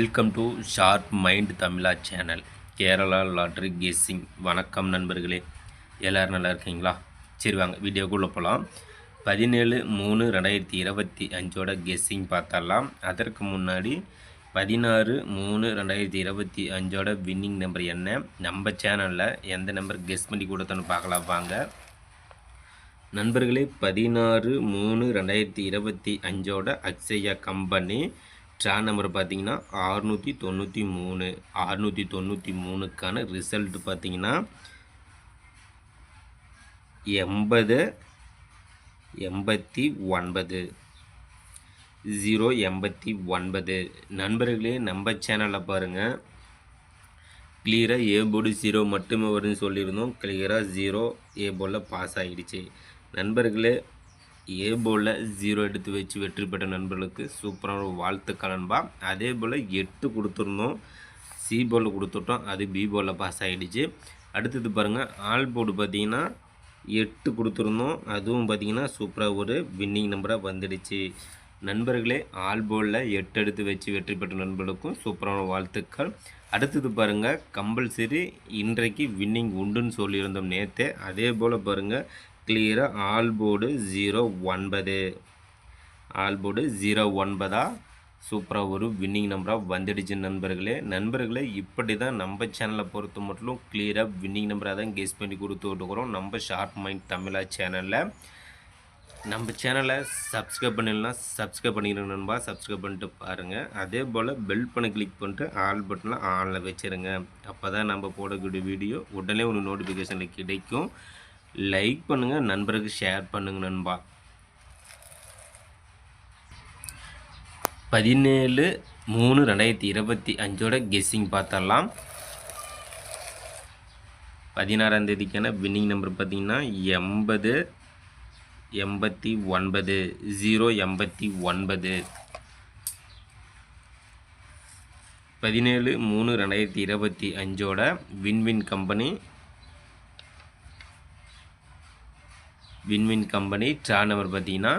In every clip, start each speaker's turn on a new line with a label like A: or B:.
A: Welcome to sharp mind Tamizha channel Kerala lottery guessing வணக்கம் நண்பர்களே. எல்லோரும் நல்லா இருக்கீங்களா? சரி வாங்க வீடியோக்குள்ளே போகலாம் பதினேழு மூணு ரெண்டாயிரத்தி இருபத்தி அஞ்சோட கெஸ்ஸிங் பார்த்தரலாம் அதற்கு முன்னாடி பதினாறு மூணு ரெண்டாயிரத்தி இருபத்தி அஞ்சோட வின்னிங் நம்பர் என்ன? நம்ம சேனலில் எந்த நம்பர் கெஸ் பண்ணி கொடுத்தோன்னு பார்க்கலாம் வாங்க. நண்பர்களே பதினாறு மூணு ரெண்டாயிரத்தி இருபத்தி அஞ்சோட அக்ஷயா கம்பெனி ட்ரான் நம்பர் பார்த்தீங்கன்னா ஆறுநூற்றி தொண்ணூற்றி மூணு ஆறுநூற்றி தொண்ணூற்றி மூணுக்கான ரிசல்ட் பார்த்தீங்கன்னா எண்பது எண்பத்தி ஒன்பது ஜீரோ எண்பத்தி ஒன்பது. நண்பர்களே நம்ம சேனலில் பாருங்கள் கிளியராக ஏ போர்டு ஜீரோ மட்டுமே வரும்னு சொல்லியிருந்தோம். கிளியராக ஜீரோ ஏ போர்டில் பாஸ் ஆகிடுச்சு நண்பர்களே ஏ போலில் ஜீரோ எடுத்து வச்சு வெற்றி பெற்ற நண்பர்களுக்கு சூப்பரான ஒரு வாழ்த்துக்கள் நண்பா. அதே போல் எட்டு கொடுத்துருந்தோம். சி போலில் கொடுத்துட்டோம். அது பி போலில் பாஸ் ஆகிடுச்சு அடுத்தது பாருங்கள் ஆல் போர்டு பார்த்தீங்கன்னா எட்டு கொடுத்துருந்தோம். அதுவும் பார்த்தீங்கன்னா சூப்பராக ஒரு வின்னிங் நம்பராக வந்துடுச்சு. நண்பர்களே ஆல் போலில் எட்டு எடுத்து வச்சு வெற்றி பெற்ற நண்பர்களுக்கும் சூப்பரான வாழ்த்துக்கள். அடுத்தது பாருங்கள் கம்பல்சரி இன்றைக்கு வின்னிங் உண்டுன்னு சொல்லியிருந்தோம் நேற்று அதே போல் பாருங்கள் கிளியராக ஆல் போர்டு ஜீரோ ஒன்பது. ஆல் போர்டு ஜீரோ ஒன்பதா? சூப்பராக ஒரு வின்னிங் நம்பராக வந்துடுச்சு நண்பர்களே. நண்பர்களே இப்படி தான் நம்ம சேனலை பொறுத்த மட்டும் கிளியராக வின்னிங் நம்பராக தான் கெஸ் பண்ணி கொடுத்து விட்டுக்கிறோம். நம்ம ஷார்ட் மைண்ட் தமிழா சேனலில் நம்ம சேனலை சப்ஸ்கிரைப் பண்ணிடலாம் சப்ஸ்கிரைப் பண்ணிக்கிறேன் நண்பா. சப்ஸ்கிரைப் பண்ணிட்டு பாருங்கள் அதே போல் பெல் பண்ண கிளிக் பண்ணிட்டு ஆல் பட்டனில் ஆனில் வச்சுருங்க. அப்போ தான் நம்ம போடக்கூடிய வீடியோ உடனே ஒன்று நோட்டிஃபிகேஷனில் கிடைக்கும். லைக் பண்ணுங்கள் நண்பருக்கு ஷேர் பண்ணுங்கள் நண்பா. பதினேழு மூணு ரெண்டாயிரத்தி இருபத்தி அஞ்சோட கெஸ்ஸிங் பார்த்தரலாம் பதினாறாம் தேதிக்கான வின்னிங் நம்பர் பார்த்திங்கன்னா எண்பது எண்பத்தி ஒன்பது ஜீரோ எண்பத்தி ஒன்பது. பதினேழு மூணு ரெண்டாயிரத்தி இருபத்தி அஞ்சோட win win company win win company draw number பார்த்தீங்கன்னா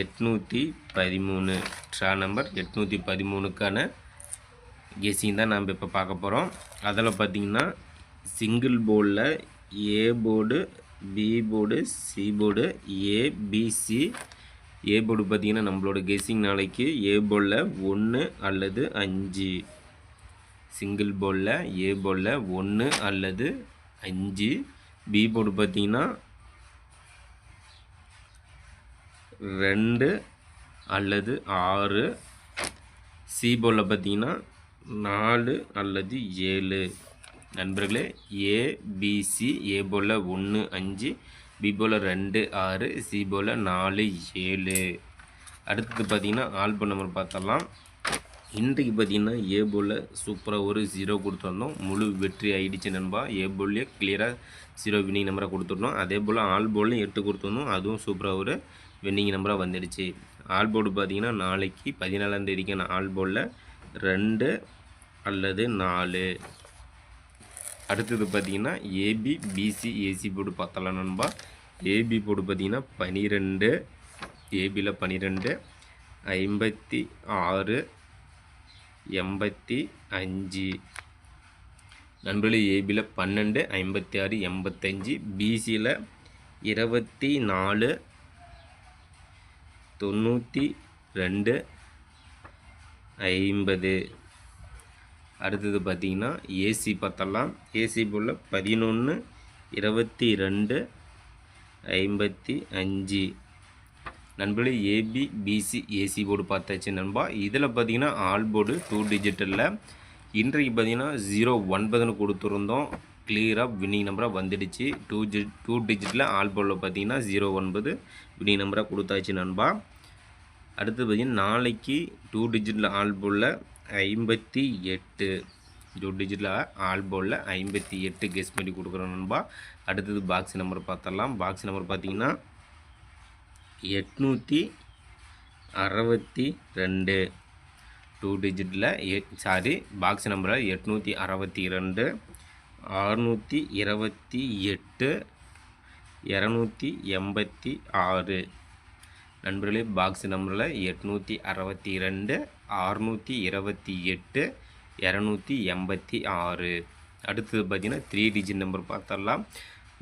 A: எட்நூற்றி பதிமூணு. ட்ரா நம்பர் எட்நூற்றி பதிமூணுக்கான கெஸிங் தான் நம்ம இப்போ பார்க்க போகிறோம் அதில் பார்த்திங்கன்னா சிங்கிள் போர்டில் A board B board C board ABC A board பார்த்திங்கன்னா நம்மளோட கெஸிங் நாளைக்கு ஏ போர்டில் ஒன்று அல்லது அஞ்சு. சிங்கிள் போர்டில் ஏ போர்டில் ஒன்று அல்லது அஞ்சு. பி போர்டு பார்த்திங்கன்னா ரெண்டு அல்லது ஆறு. சி போலில் பார்த்தீங்கன்னா நாலு அல்லது ஏழு. நண்பர்களே ஏபிசி ஏ போல் ஒன்று அஞ்சு பி போல் ரெண்டு ஆறு சி போல் நாலு ஏழு. அடுத்தது பார்த்திங்கன்னா ஆல்பம் நம்பர் பார்த்தலாம் இன்றைக்கு பார்த்திங்கன்னா ஏ போல் சூப்பராக ஒரு ஜீரோ கொடுத்துருந்தோம். முழு வெற்றி ஆகிடுச்சு நண்பா. ஏ போல்லையே கிளியராக ஜீரோ வினிங் நம்பரை கொடுத்துருந்தோம். அதே போல் ஆல் போல்லையும் எட்டு கொடுத்துருந்தோம். அதுவும் சூப்பராக ஒரு வின்னிங் நம்பராக வந்துடுச்சு. ஆல் போர்டு பார்த்தீங்கன்னா நாளைக்கு பதினாலாம் தேதிக்கான ஆல் போர்டில் ரெண்டு அல்லது நாலு. அடுத்தது பார்த்தீங்கன்னா ஏபி பிசி ஏசி போர்டு பார்த்தலாம் நண்பா. ஏபி போர்டு பார்த்தீங்கன்னா பனிரெண்டு ஏபியில் பனிரெண்டு ஐம்பத்தி ஆறு எண்பத்தி அஞ்சு. நண்பர்களே ஏபியில் பன்னெண்டு ஐம்பத்தி ஆறு எண்பத்தஞ்சு பிசியில் இருபத்தி நாலு தொண்ணூற்றி ரெண்டு ஐம்பது. அடுத்தது பார்த்திங்கன்னா ஏசி பார்த்தலாம் ஏசி போல் பதினொன்று இருபத்தி ரெண்டு ஐம்பத்தி அஞ்சு. நண்பர்களே ஏபி பிசி ஏசி போர்டு பார்த்தாச்சு நண்பா. இதில் பார்த்தீங்கன்னா ஆல் போர்டு டூ டிஜிட்டலில் இன்றைக்கு பார்த்தீங்கன்னா ஜீரோ ஒன்பதுன்னு கொடுத்துருந்தோம். கிளியராக வின்னிங் நம்பராக வந்துடுச்சு. டூ ஜி டூ டிஜிட்டில் ஆல் போலில் பார்த்தீங்கன்னா ஜீரோ ஒன்பது. வின்னிங் நம்பராக கொடுத்தாச்சு நண்பா. அடுத்து பார்த்தீங்கன்னா நாளைக்கு டூ டிஜிட்டில் ஆல் போலில் ஐம்பத்தி எட்டு. டூ டிஜிட்டில் ஆல் போலில் ஐம்பத்தி எட்டு கெஸ் பண்ணி கொடுக்குறோம் நண்பா. அடுத்தது பாக்ஸ் நம்பர் பார்த்தலாம் பாக்ஸ் நம்பர் பார்த்தீங்கன்னா எட்நூற்றி அறுபத்தி ரெண்டு. டூ டிஜிட்டில் எ சாரி பாக்ஸ் நம்பரை எட்நூற்றி அறுபத்தி ரெண்டு. அறுநூற்றி இருபத்தி எட்டு இரநூத்தி எண்பத்தி ஆறு. நண்பர்களே பாக்ஸ் நம்பரில் எட்நூற்றி அறுபத்தி ரெண்டு அறுநூற்றி இருபத்தி எட்டு இரநூத்தி எண்பத்தி ஆறு. அடுத்தது பார்த்தீங்கன்னா த்ரீ டிஜிட் நம்பர் பார்த்தரலாம்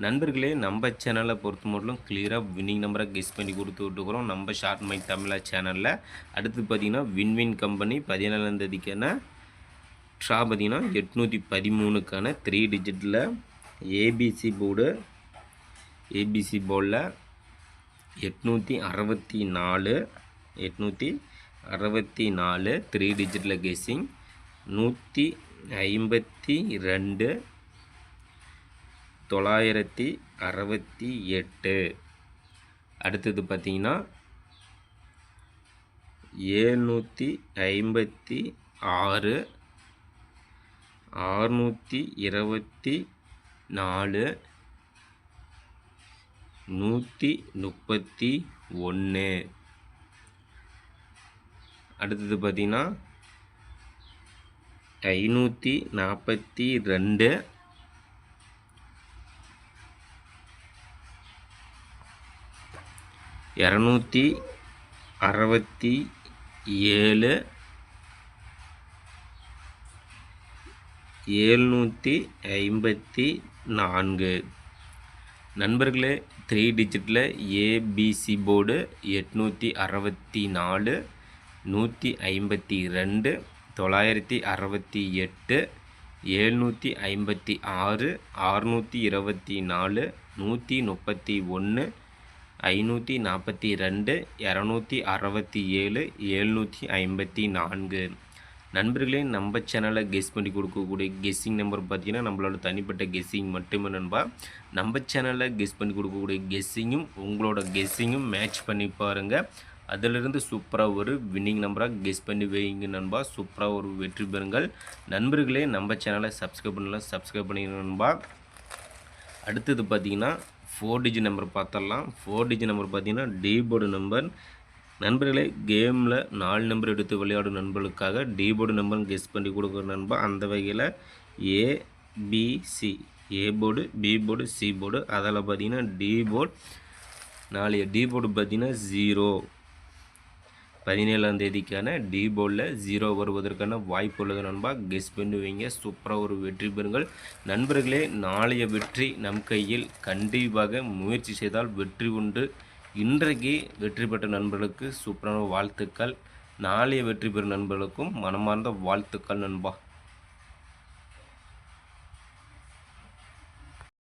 A: நண்பர்களே நம்ம சேனலை பொறுத்த மட்டும் கிளியராக வின்னிங் நம்பரை கெஸ் பண்ணி கொடுத்து விட்டுக்கிறோம் நம்ம ஷார்ட் மை தமிழா சேனலில் அடுத்து பார்த்தீங்கன்னா வின்வின் கம்பெனி பதினேழாம் எக்ஸ்ட்ரா பார்த்திங்கன்னா பார்த்தீங்கன்னா எட்நூற்றி பதிமூணுக்கான த்ரீ டிஜிட்டில் ஏபிசி போர்டு ஏபிசி போர்டில் எட்நூற்றி அறுபத்தி நாலு எட்நூற்றி அறுபத்தி நாலு த்ரீ டிஜிட்டில் கேசிங் நூற்றி ஐம்பத்தி ரெண்டு தொள்ளாயிரத்தி அறுபத்தி எட்டு. அடுத்தது பார்த்தீங்கன்னா ஏழ்நூற்றி ஐம்பத்தி ஆறு ஆறுநூற்றி இருபத்தி நாலு நூற்றி முப்பத்தி ஒன்று அடுத்தது பார்த்திங்கன்னா ஐநூற்றி நாற்பத்தி ரெண்டு. இரநூத்தி அறுபத்தி ஏழு. ஏழ்நூற்றி ஐம்பத்தி நான்கு. நண்பர்களே த்ரீ டிஜிட்டில் ஏபிசி போர்டு எட்நூற்றி அறுபத்தி நாலு நூற்றி ஐம்பத்தி ரெண்டு தொள்ளாயிரத்தி அறுபத்தி எட்டு ஏழ்நூற்றி ஐம்பத்தி ஆறு ஆறுநூற்றி இருபத்தி நாலு நூற்றி முப்பத்தி ஒன்று ஐநூற்றி நாற்பத்தி ரெண்டு இரநூத்தி அறுபத்தி ஏழு ஏழ்நூற்றி ஐம்பத்தி நான்கு. நண்பர்களே நம்ம சேனலை கெஸ் பண்ணி கொடுக்கக்கூடிய கெஸ்ஸிங் நம்பர் பார்த்தீங்கன்னா நம்மளோட தனிப்பட்ட கெஸ்ஸிங் மட்டுமே நண்பா. நம்ம சேனலில் கெஸ் பண்ணி கொடுக்கக்கூடிய கெஸ்ஸிங்கும் உங்களோட கெஸ்ஸிங்கும் மேட்ச் பண்ணி பாருங்கள் அதிலிருந்து சூப்பராக ஒரு வின்னிங் நம்பராக கெஸ் பண்ணி வைங்க நண்பா. சூப்பராக ஒரு வெற்றி பெறுங்கள். நண்பர்களே நம்ம சேனலை சப்ஸ்கிரைப் பண்ணலாம் சப்ஸ்கிரைப் பண்ணிங்க நண்பா. அடுத்தது பார்த்தீங்கன்னா ஃபோர் டிஜி நம்பர் பார்த்துடலாம். ஃபோர் டிஜி நம்பர் பார்த்தீங்கன்னா டீபோர்டு நம்பர் நண்பர்களே கேமில் நாலு நம்பர் எடுத்து விளையாடும் நண்பர்களுக்காக டிபோர்டு நம்பர் கெஸ் பண்ணி கொடுக்குற நண்பர் அந்த வகையில் ABC A board B board C board அதில் பார்த்தீங்கன்னா டி போர்டு நாலு டி போர்டு பார்த்தீங்கன்னா ஜீரோ பதினேழாம் தேதிக்கான டி போர்டில் ஜீரோ வருவதற்கான வாய்ப்பு உள்ளது நண்பா. கெஸ் பண்ணி வைங்க சூப்பராக ஒரு வெற்றி பெறுங்கள். நண்பர்களே நாளைய வெற்றி நம் கையில் கண்டிப்பாக முயற்சி செய்தால் வெற்றி உண்டு. இன்றைக்கு வெற்றி பெற்ற நண்பர்களுக்கு சூப்பரான வாழ்த்துக்கள். நாளைய வெற்றி பெறும் நண்பர்களுக்கும் மனமார்ந்த வாழ்த்துக்கள் நண்பா.